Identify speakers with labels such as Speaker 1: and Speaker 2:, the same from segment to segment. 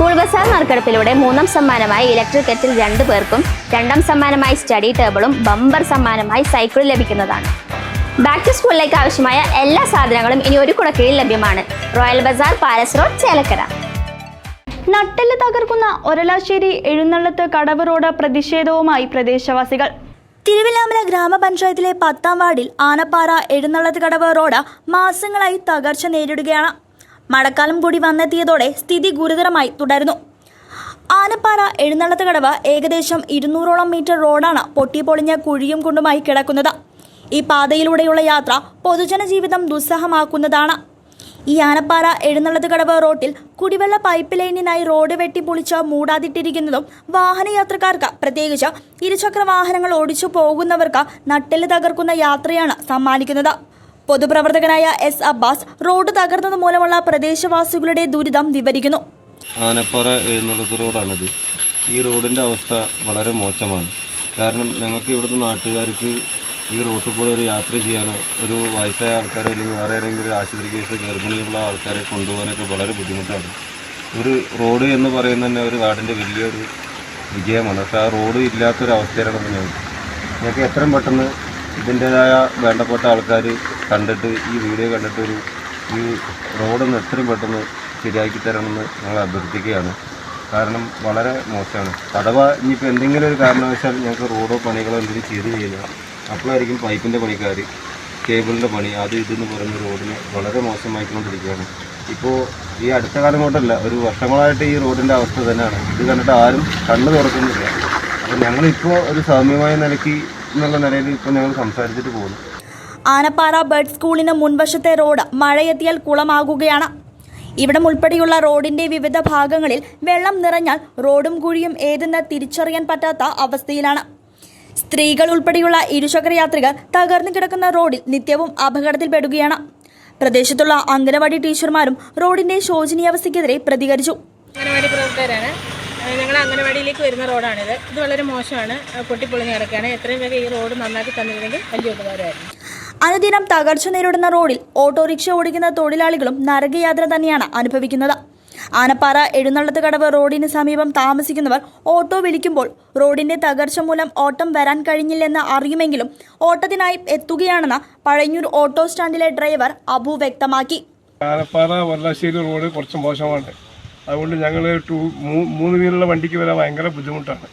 Speaker 1: School Bazar നറുക്കെടുപ്പിലൂടെ മൂന്നാം സമ്മാനമായി ഇലക്ട്രിക് കെറ്റിൽ രണ്ടു പേർക്കും രണ്ടാം സമ്മാനമായി സ്റ്റഡി ടേബിളും ബമ്പർ സമ്മാനമായി സൈക്കിൾ ലഭിക്കുന്നതാണ്. ബാക്ക് ടു സ്കൂളിലേക്ക് ആവശ്യമായ എല്ലാ സാധനങ്ങളും ഇനി ഒരു കുടക്കീഴിൽ ലഭ്യമാണ്. Royal Bazaar Palace Road Chelakkara.
Speaker 2: നട്ടെല്ല് തകർക്കുന്ന ഒരലാശ്ശേരി എഴുന്നള്ളത്ത് കടവ് റോഡ് പ്രതിഷേധവുമായി പ്രദേശവാസികൾ. തിരുവിലാമല ഗ്രാമപഞ്ചായത്തിലെ പത്താം വാർഡിൽ ആനപ്പാറ എഴുന്നള്ളത്ത് കടവ് റോഡ് മാസങ്ങളായി തകർച്ച നേരിടുകയാണ്. മഴക്കാലം കൂടി വന്നെത്തിയതോടെ സ്ഥിതി ഗുരുതരമായി തുടരുന്നു. ആനപ്പാറ എഴുന്നള്ളത്ത് കടവ് ഏകദേശം ഇരുന്നൂറോളം മീറ്റർ റോഡാണ് പൊട്ടിപ്പൊളിഞ്ഞ കുഴിയും കുണ്ടുമായി കിടക്കുന്നത്. ഈ പാതയിലൂടെയുള്ള യാത്ര പൊതുജന ജീവിതം ദുസ്സഹമാക്കുന്നതാണ്. ഈ ആനപ്പാറ എഴുന്നള്ളത്ത് കടവ് റോട്ടിൽ കുടിവെള്ള പൈപ്പ് ലൈനിനായി റോഡ് വെട്ടിപ്പൊളിച്ച് മൂടാതിട്ടിരിക്കുന്നതും വാഹനയാത്രക്കാർക്ക് പ്രത്യേകിച്ച് ഇരുചക്ര വാഹനങ്ങൾ ഓടിച്ചു പോകുന്നവർക്ക് നട്ടെല്ല് തകർക്കുന്ന യാത്രയാണ് സമ്മാനിക്കുന്നത്. പൊതുപ്രവർത്തകനായ എസ് അബ്ബാസ് റോഡ് തകർന്നത് മൂലമുള്ള പ്രദേശവാസികളുടെ ദുരിതം വിവരിക്കുന്നു.
Speaker 3: ആനപ്പാറ എഴുന്നള്ളത്ത് റോഡാണിത് ഈ റോഡിന്റെ അവസ്ഥ വളരെ മോശമാണ്. കാരണം ഞങ്ങൾക്ക് ഇവിടുത്തെ നാട്ടുകാർക്ക് ഈ റോട്ടിൽ കൂടെ ഒരു യാത്ര ചെയ്യാനോ ഒരു വയസ്സായ ആൾക്കാരോ അല്ലെങ്കിൽ വേറെ ഏതെങ്കിലും ഒരു ആശുപത്രി കേസ് ഗർഭിണിയുള്ള ആൾക്കാരെ കൊണ്ടുപോകാനൊക്കെ വളരെ ബുദ്ധിമുട്ടാണ്. ഒരു റോഡ് എന്ന് പറയുന്നത് തന്നെ ഒരു നാടിന്റെ വലിയൊരു വിജയമാണ്. പക്ഷേ ആ റോഡ് ഇല്ലാത്തൊരവസ്ഥയിലാണ് ഞങ്ങൾക്ക് ഞങ്ങൾക്ക് എത്രയും പെട്ടെന്ന് ഇതിന്റേതായ വേണ്ടപ്പെട്ട ആൾക്കാർ കണ്ടിട്ട് ഈ വീഡിയോ കണ്ടിട്ട് ഒരു ഈ റോഡൊന്ന് എത്രയും പെട്ടെന്ന് ശരിയാക്കി തരണമെന്ന് ഞങ്ങൾ അഭ്യർത്ഥിക്കുകയാണ്. കാരണം വളരെ മോശമാണ്. അഥവാ ഇനിയിപ്പോൾ എന്തെങ്കിലും ഒരു കാരണവശാൽ ഞങ്ങൾക്ക് റോഡോ പണികളോ എന്തെങ്കിലും ചെയ്ത് കഴിഞ്ഞാൽ അപ്പോഴായിരിക്കും പൈപ്പിന്റെ പണിക്കാർ കേബിളിന്റെ പണി അത് ഇതെന്ന് പറയുന്ന റോഡിന് വളരെ മോശമായിക്കൊണ്ടിരിക്കുകയാണ്. ഇപ്പോൾ ഈ അടുത്ത കാലം കൊണ്ടല്ല ഒരു വർഷങ്ങളായിട്ട് ഈ റോഡിന്റെ അവസ്ഥ തന്നെയാണ്. ഇത് കണ്ടിട്ട് ആരും കണ്ണു തുറക്കുന്നില്ല. അപ്പോൾ ഞങ്ങളിപ്പോൾ ഒരു സൗമ്യമായ നിലയ്ക്ക് എന്നുള്ള നിലയിൽ ഇപ്പോൾ ഞങ്ങൾ സംസാരിച്ചിട്ട് പോകുന്നു.
Speaker 2: ആനപ്പാറ ബേർഡ് സ്കൂളിന് മുൻവശത്തെ റോഡ് മഴയെത്തിയാൽ കുളമാകുകയാണ്. ഇവിടം ഉൾപ്പെടെയുള്ള റോഡിന്റെ വിവിധ ഭാഗങ്ങളിൽ വെള്ളം നിറഞ്ഞാൽ റോഡും കുഴിയും ഏതെന്ന് തിരിച്ചറിയാൻ പറ്റാത്ത അവസ്ഥയിലാണ്. സ്ത്രീകൾ ഉൾപ്പെടെയുള്ള ഇരുചക്ര യാത്രികർ തകർന്നു കിടക്കുന്ന റോഡിൽ നിത്യവും അപകടത്തിൽപ്പെടുകയാണ്. പ്രദേശത്തുള്ള അംഗനവാടി ടീച്ചർമാരും റോഡിന്റെ ശോചനീയാവസ്ഥയ്ക്കെതിരെ പ്രതികരിച്ചു.
Speaker 4: ഞങ്ങൾ അംഗനവാടിയിലേക്ക് വരുന്ന റോഡാണിത് ഇത്. വളരെ മോശമാണ്. പൊട്ടിപ്പൊളിഞ്ഞ് കിടക്കുകയാണ്. എത്രയും വേഗം ഈ റോഡ് നന്നാക്കി തന്നിരുന്നെങ്കിൽ വലിയ ഉപകാരമായിരുന്നു.
Speaker 2: അനുദിനം തകർച്ച നേരിടുന്ന റോഡിൽ ഓട്ടോറിക്ഷ ഓടിക്കുന്ന തൊഴിലാളികളും നരകയാത്ര തന്നെയാണ് അനുഭവിക്കുന്നത്. ആനപ്പാറ എഴുന്നള്ളത്ത് കടവ് റോഡിന് സമീപം താമസിക്കുന്നവർ ഓട്ടോ വിളിക്കുമ്പോൾ റോഡിന്റെ തകർച്ച മൂലം ഓട്ടം വരാൻ കഴിഞ്ഞില്ലെന്ന് അറിയുമെങ്കിലും ഓട്ടത്തിനായി എത്തുകയാണെന്ന് പഴഞ്ഞൂർ ഓട്ടോ സ്റ്റാൻഡിലെ ഡ്രൈവർ അബു വ്യക്തമാക്കി.
Speaker 5: ആനപ്പാറ വല്ലാശ്ശേരി റോഡ് കുറച്ച് മോശമാണ് അതുകൊണ്ട് ഞങ്ങൾ ടൂ മൂന്ന് വീലുള്ള വണ്ടിക്ക് വരാൻ ഭയങ്കര ബുദ്ധിമുട്ടാണ്.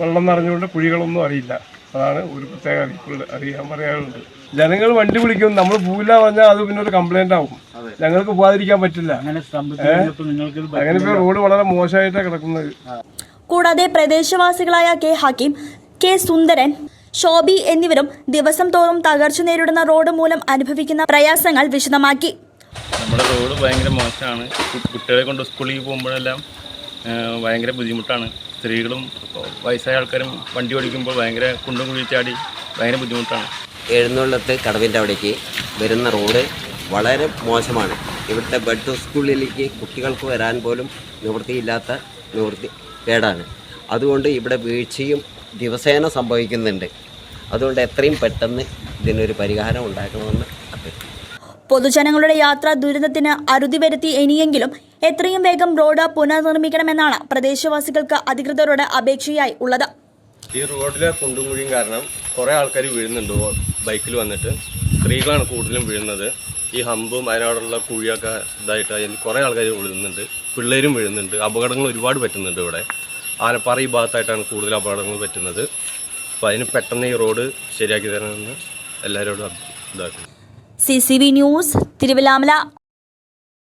Speaker 5: വെള്ളം നിറഞ്ഞുകൊണ്ട് കുഴികളൊന്നും അറിയില്ല. അതാണ് ഒരു പ്രത്യേക അറിയിപ്പുള്ള അറിയാൻ പറയാറുണ്ട് ജനങ്ങൾ വണ്ടി വിളിക്കും നമ്മൾ പോവില്ല പറഞ്ഞാൽ അത് പിന്നെ ഒരു കംപ്ലൈന്റ് ആവും. ഞങ്ങൾക്ക് പോവാതിരിക്കാൻ പറ്റില്ല? അങ്ങനെ ഇപ്പോൾ റോഡ് വളരെ മോശമായിട്ടാണ് കിടക്കുന്നത്.
Speaker 2: കൂടാതെ പ്രദേശവാസികളായ കെ ഹക്കീം കെ സുന്ദരൻ ശോഭി എന്നിവരും ദിവസം തോറും തകർച്ച നേരിടുന്ന റോഡ് മൂലം അനുഭവിക്കുന്ന പ്രയാസങ്ങൾ വിശദമാക്കി.
Speaker 6: നമ്മുടെ റോഡ് ഭയങ്കര മോശമാണ്. കുട്ടികളെ കൊണ്ട് സ്കൂളിൽ പോകുമ്പോഴെല്ലാം ഭയങ്കര ബുദ്ധിമുട്ടാണ്. സ്ത്രീകളും വയസ്സായ ആൾക്കാരും വണ്ടി ഓടിക്കുമ്പോൾ ഭയങ്കര കുണ്ടും കുഴി ചാടി ഭയങ്കര ബുദ്ധിമുട്ടാണ്.
Speaker 7: എഴുന്നള്ളത്ത് കടവിന്റെ അവിടേക്ക് വരുന്ന റോഡ് വളരെ മോശമാണ്. ഇവിടുത്തെ ബഡ് സ്കൂളിലേക്ക് കുട്ടികൾക്ക് വരാൻ പോലും നിവൃത്തിയില്ലാത്ത നിവൃത്തി കേടാണ്. അതുകൊണ്ട് ഇവിടെ വീഴ്ചയും ദിവസേന സംഭവിക്കുന്നുണ്ട്. അതുകൊണ്ട് എത്രയും പെട്ടെന്ന് ഇതിനൊരു പരിഹാരം ഉണ്ടാക്കണമെന്ന് അഭ്യർത്ഥിക്കുന്നു.
Speaker 2: പൊതുജനങ്ങളുടെ യാത്ര ദുരിതത്തിന് അറുതി വരുത്തി ഇനിയെങ്കിലും എത്രയും വേഗം റോഡ് പുനർനിർമ്മിക്കണമെന്നാണ് പ്രദേശവാസികൾക്ക് അധികൃതരോട് അപേക്ഷയായി ഉള്ളത്.
Speaker 3: ഈ റോഡിലെ കുണ്ടും കുഴിയും കാരണം കുറേ ആൾക്കാർ വീഴുന്നുണ്ട്. ബൈക്കിൽ വന്നിട്ട്. സ്ത്രീകളാണ് കൂടുതലും വീഴുന്നത്. ഈ ഹമ്പും അതിനോടുള്ള കുഴിയൊക്കെ ഇതായിട്ട് അതിൽ കുറേ ആൾക്കാർ വീഴുന്നുണ്ട് പിള്ളേരും വീഴുന്നുണ്ട്. അപകടങ്ങൾ ഒരുപാട് പറ്റുന്നുണ്ട് ഇവിടെ. ആനപ്പാറ ഈ ഭാഗത്തായിട്ടാണ് കൂടുതൽ അപകടങ്ങൾ പറ്റുന്നത്. അപ്പോൾ അതിന് പെട്ടെന്ന് ഈ റോഡ് ശരിയാക്കി തരണമെന്ന് എല്ലാവരോടും ഇതാക്കുന്നു.
Speaker 2: C news Thiruvallamala